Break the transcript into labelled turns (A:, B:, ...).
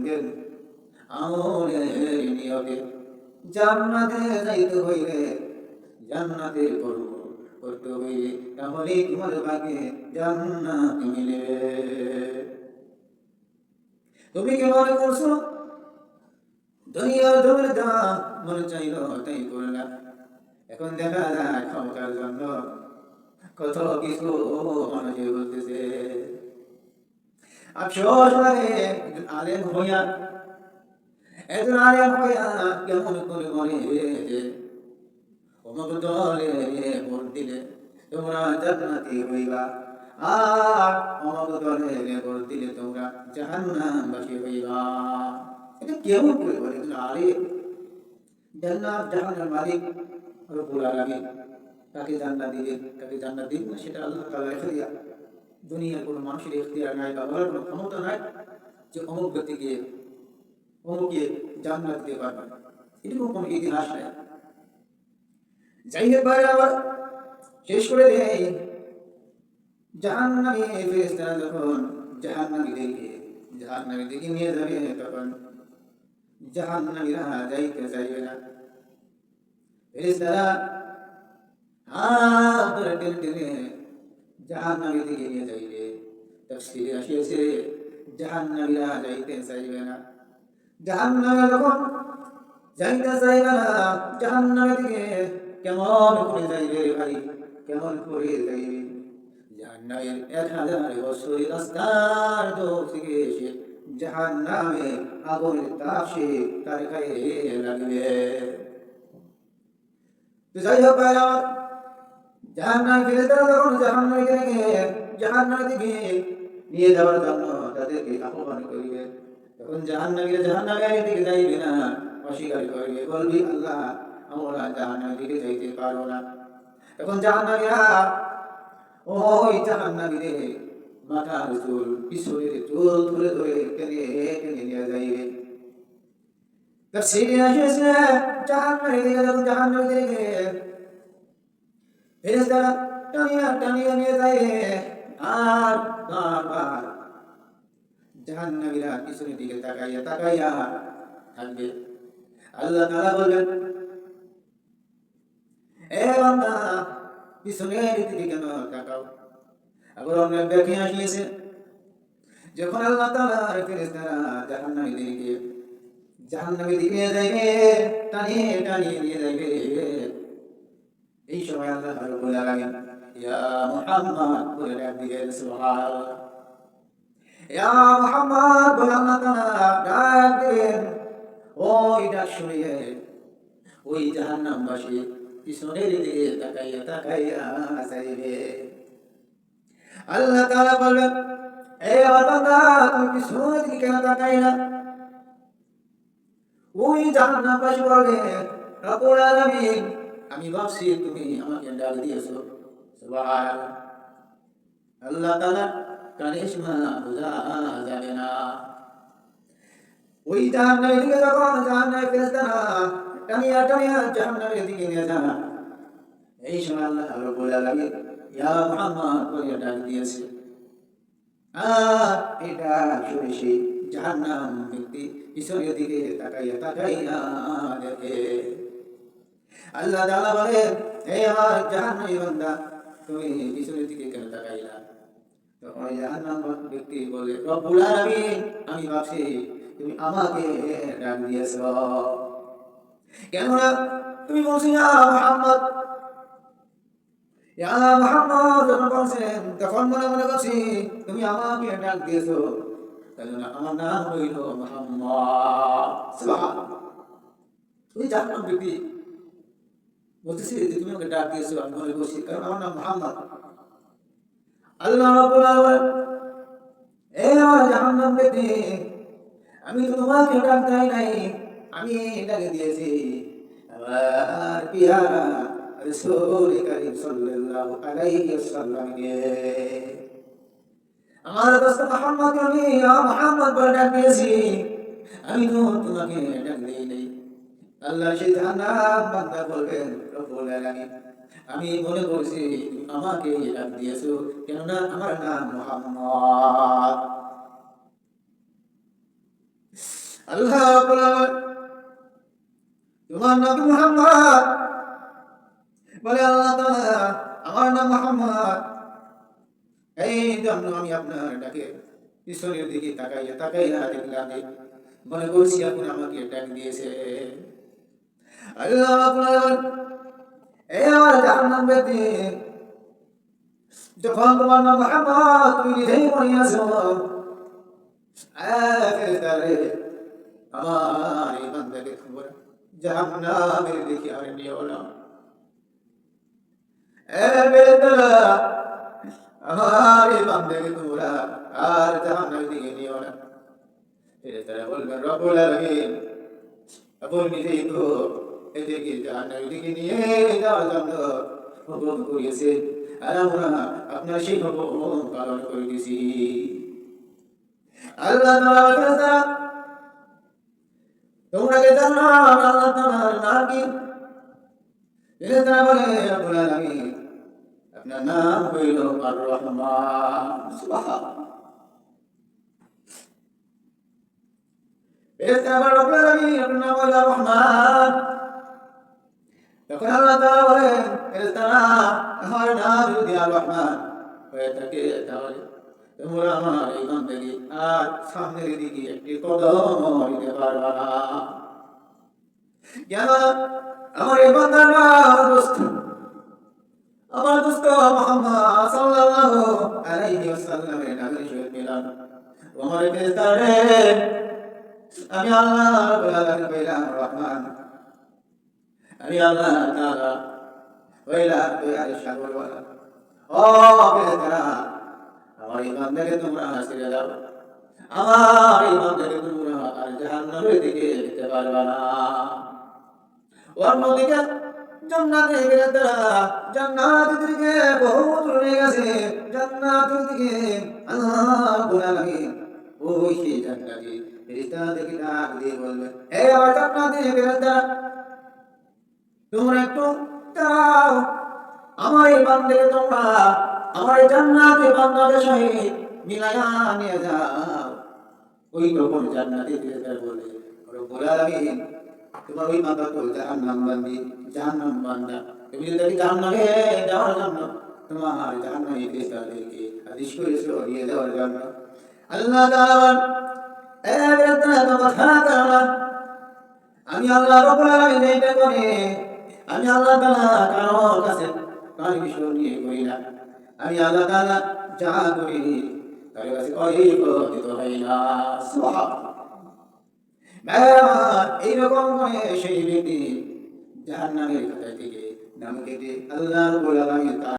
A: বন্ধুদের আমলের জান্নাতে হইলে জান্নাতের করব করতে হইলে তাহলে তোমার ভাগে জান্নাত মিলবে তুমি কি মনে করছ? দুনিয়ার ধরে দাম মনে চাইল, তাই করলাম। এখন দেখা যায় ক্ষমতার জন্য কত কিছু মানুষে বলতেছে আফসোস লাগে একজন আলেম হইয়া একজন আলেম হইয়া কেমন করে মনে যে অমুক দলে ভোট দিলে তোমরা জান্নাতি হইবা আর অমুক দলে ভোট দিলে তোমরা জাহান্নামবাসী হইবা এটা কেমন করে বলে একজন আলেম জান্নাত জাহান্নার মালিক রব্বুল আলামিন কাকে জান্নাত দিবেন কাকে জান্নাত দিবেন না সেটা আল্লাহ তাআলা রেখে দিয়া দুনিয়ার কোনো মানুষের ইখতিয়ার নাই বা বলার কোনো ক্ষমতা নাই যে অমুক ব্যক্তিকে অমুকে জান্নাত দিতে পারবে এরকম কোনো ইতিহাস নাই যাই হোক ভাই আবার শেষ করে দেয় জাহান্নামী ফেরেশতারা যখন জাহান্নামীদেরকে জাহান্নামী দিকে নিয়ে যাবে তখন জাহান্নামীরা যাইতে চাইবে না ফেরেশতারা হাত ধরে টেনে টেনে জাহান্নামীর দিকে নিয়ে যাইবে তাফসীরে আসিয়াছে জাহান্নামীরা যাইতে চাইবে না জাহান্নামে যখন যাইতে চাইবে না জাহান্নামের দিকে কেমন করে যাইবে ভাই কেমন করে যাইবে জাহান্নামের এক হাজার বছরের রাস্তার দোষ থেকে এসে জাহান্নামে আগুনের তাপ সে তার গায়ে লাগবে তো যাই হোক ভাইরা জাহান্নামে ফিরে তারা যখন জাহান্নামে দিকে জাহান্নামের দিকে নিয়ে যাওয়ার জন্য তাদেরকে আহ্বান করিবে। তখন জাহান্নামীরা জাহান্নামের দিকে যাইবে না, অস্বীকার করবে। বলবি, আল্লাহ, আমরা জাহান্নামের দিকে যাইতে পারব না। তখন জাহান্নামীরা, ওই জাহান্নামীদের মাথার চুল, পিছনের চুল ধরে ধরে টেনে টেনে নিয়ে যাইবে। তফসিরে আসেছে জাহান্নামের দিকে যখন জাহান্নামের দিকে ফেরেশতারা টানিয়া দিকে তাকাইয়া তাআলা এ বান্দা, পিছনের দিকে কেন তাকাও? আবার ব্যাখ্যা আসিয়েছে। যখন আল্লাহ তাআলার ফেরেশতারা জাহান্নামীদেরকে জাহান্নামের দিকে যাইবে, টানিয়ে টানিয়ে নিয়ে যাইবে। এই সময় আল্লাহ রাব্বুল আলামিন ইয়া মুহাম্মদ বলে ডাক দিলেন, সুবহানাল্লাহ। ইয়া মুহাম্মদ বলে আল্লাহ তাআলা ডাক দিলেন। ওই ডাক শুনিয়ে ওই জাহান্নামবাসী পিছনের দিকে তাকাইয়া তাকাইয়া যাইবে আল্লাহ তাআলা বলবেন এ বান্দা তুমি পিছনের দিকে কেন তাকাইলা? ওই জাহান্নামবাসী বলবে রব্বুল আলামিন আমি ভাবছি তুমি আমাকে ডাক দিয়েছ। আল্লাহ তাআলা কানে শোনা বোঝা যাবে না। ওই জাহান্নামের দিকে যখন জাহান্নামে ফেরেশতারা টানিয়া টানিয়া জাহান্নামের দিকে নিয়ে যান, এই সময় আল্লাহ রাব্বুল আলামিন ইয়া মুহাম্মদ বলে ডাক দিয়েছে। আর এটা শুনেছি জাহান্নাম ব্যক্তি পিছনের দিকে তাকাইয়া তাকাইয়া দেখে। আল্লাহ তাআলা বলে এই আমার জাহান্নামী বান্দা, তুমি পিছনের দিকে কেন তাকাইলা? তখন জাহান্নাম ব্যক্তি বলে, রব্বুল আলামিন, আমি ভাবছি তুমি আমাকে ডাক দিয়েছ। কেননা তুমি বলছি, ইয়া মুহাম্মদ। ইয়া মুহাম্মদ, যখন বলছেন, তখন মনে মনে করছি তুমি আমাকে ডাক দিয়েছ। কেননা আমার নাম হইল মুহাম্মদ। সুবহানাল্লাহ। তুমি জাহান্নাম ব্যক্তি বলতেছি, তুমি আমাকে ডাক দিয়েছ, আমি মনে করছি কারণ আমার নাম মোহাম্মদ। আল্লাহ রাব্বুল আলামিন এ আমার জাহান্নাম আমি তোমাকে ডাক দেই নাই, আমি ডাকে দিয়েছি। আমার পিয়ারা রাসূল করিম সাল্লাল্লাহু আলাইহি ওয়াসাল্লাম আমার দোস্ত মোহাম্মদ আমি মোহাম্মদ, বলে ডাক দিয়েছি। আমি তোমাকে ডাক দেই নাই। আল্লাহ সেই বান্দা বলবেন রব্বুল আমি মনে করছি আমাকে ডাক দিয়েছ, কেননা আমার নাম মোহাম্মদ। আল্লাহ তোমার নবী মুহাম্মদ। বলে আল্লাহ তাআলা, আমার নাম মুহাম্মদ। এই জন্য আমি আপনার ডাকে পিছনের দিকে তাকাইয়া তাকাইয়া দেখলাম মনে করছি আপনি আমাকে ডাক দিয়েছে আল্লাহ আপনার এই আমার জাহান্নাম ব্যক্তি যখন তোমার নাম মুহাম্মদ তুমি নিজেই মরিয়াছ ফেরেশতারে আমার এই বান্দাকে খবর জাহান্নামের দিকে আর নিও না এ ফেরেশতারা আমার এই বান্দাকে তোমরা আর জাহান্নামের দিকে নিও না ফেরেশতারা বলবেন রব্বুল আলামিন আপনি নিজেই তো এদেরকে জাহান্নামের দিকে নিয়ে যাওয়ার জন্য হুকুম করিয়েছেন আর আমরা আপনার নাম কি বলে রব্বুল আলামিন আপনার নাম হইল আর আপনার নাম রহমান তখন আল্লাহ তাআলা বলেন ফেরেশতারা আমার নাম যদি আর রহমান হয়ে থাকে তাহলে তোমরা আমার এই বান্দাকে আর সামনের দিকে একটি কদম দিতে পারবা না কেন আমার এই বান্দার দোস্ত আমার দোস্ত মোহাম্মদ সাল্লাল্লাহু আলাইহি ওয়াসাল্লামের নামে শহীদ মিলান আমার ফেরেশতারে আমি আল্লাহ রহমান আমি আল্লাহ তাআলা তুই আর সাগর বলা। ও ফেরেশতারা আমার এই বান্দাকে তোমরা ছেড়ে দাও। আমার এই বান্দাকে তোমরা আর জাহান্নামের দিকে যেতে পারবা না। অন্যদিকে জান্নাতে গেলে তারা দিকে বহু দূরে গেছে। জান্নাতের দিকে আল্লাহ লাগে ওই সেই জান্নাতি ফেরেশতা দেখে ডাক দিয়ে বলবে, হে আমার জান্নাতে তারা তোমরা একটু দাও আমার এই বান্দাকে তোমরা আমার এই জান্নাতে বান্দাদের সহিত মিলায়া নিয়ে যাও। ওই রকম জান্নাতে ফেরেশতা বলে রব্বুল আলামিন তোমার ওই মাথা তো জাহান্নাম বান্দি, জাহান্নাম বান্দা। তুমি যদি জাহান্নামে যাওয়ার জন্য তোমার জাহান্নামে ফেরেশতাদেরকে আদেশ করেছ, নিয়ে যাওয়ার জন্য। আল্লাহ তাআলা এ বেরেতা তো কথা আমি আল্লাহ রব্বুল আলামিন এইটা করে আমি আল্লাহ তাআলা কারোর কাছে নিয়ে করি না। আমি আল্লাহ তালা যা করি, তার কাছে না। এইরকম করে সেই ব্যক্তি জাহান্নামের খাতা আল্লাহ তার